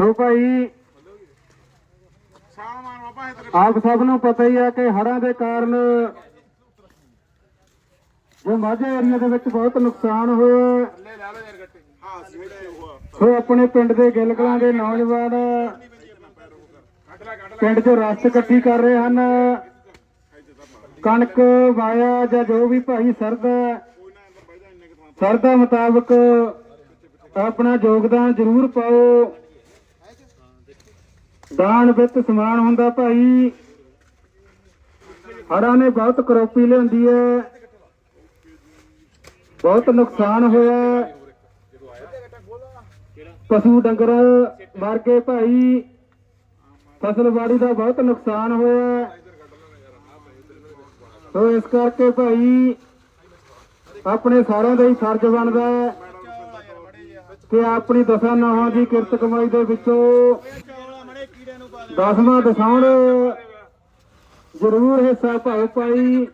ਸੋ ਭਾਈ। ਆਪ ਸਭ ਨੂੰ ਪਤਾ ਹੀ ਹੈ ਕਿ ਹੜ੍ਹਾਂ ਦੇ ਕਾਰਨ ਜੋ ਮਾਝੇ ਏਰੀਆ ਦੇ ਵਿੱਚ ਬਹੁਤ ਨੁਕਸਾਨ ਹੋਇਆ ਸੋ ਆਪਣੇ ਪਿੰਡ ਦੇ ਗਿਲਕਲਾਂ ਦੇ ਨੌਜਵਾਨ ਪਿੰਡ 'ਚ ਰਸਤ ਇਕੱਠੀ ਕਰ ਰਹੇ ਹਨ। ਕਣਕ, ਵਾਇਆ ਜਾਂ ਜੋ ਵੀ ਭਾਈ ਸਰਦਾ ਕੋਈ ਨਾ ਸਰਦਾ ਮੁਤਾਬਕ ਆਪਣਾ ਯੋਗਦਾਨ ਜ਼ਰੂਰ ਪਾਓ। ਦਾਨ ਵਿੱਚ ਸਮਾਨ ਹੁੰਦਾ ਭਾਈ। ਹੜ੍ਹਾਂ ਨੇ ਬਹੁਤ ਕਰੋਪੀ ਲਿਆਂਦੀ ਹੈ। ਬਹੁਤ ਨੁਕਸਾਨ ਹੋਇਆ ਹੈ। ਪਸ਼ੂ ਡੰਗਰ ਮਰ ਗਏ ਭਾਈ। ਫਸਲਬਾੜੀ ਦਾ ਬਹੁਤ ਨੁਕਸਾਨ ਹੋਇਆ ਸੋ ਇਸ ਕਰਕੇ ਭਾਈ ਆਪਣੇ ਸਾਰਿਆਂ ਦਾ ਹੀ ਫਰਜ਼ ਬਣਦਾ ਹੈ ਕਿ ਆਪਣੀ ਦਸਾਂ ਨਾਵਾਂ ਦੀ ਕਿਰਤ ਕਮਾਈ ਦੇ ਵਿੱਚੋਂ ਦਸਵਾਂ ਦਸਾਉਣ ਜ਼ਰੂਰ ਹਿੱਸਾ ਭਾਓ ਭਾਈ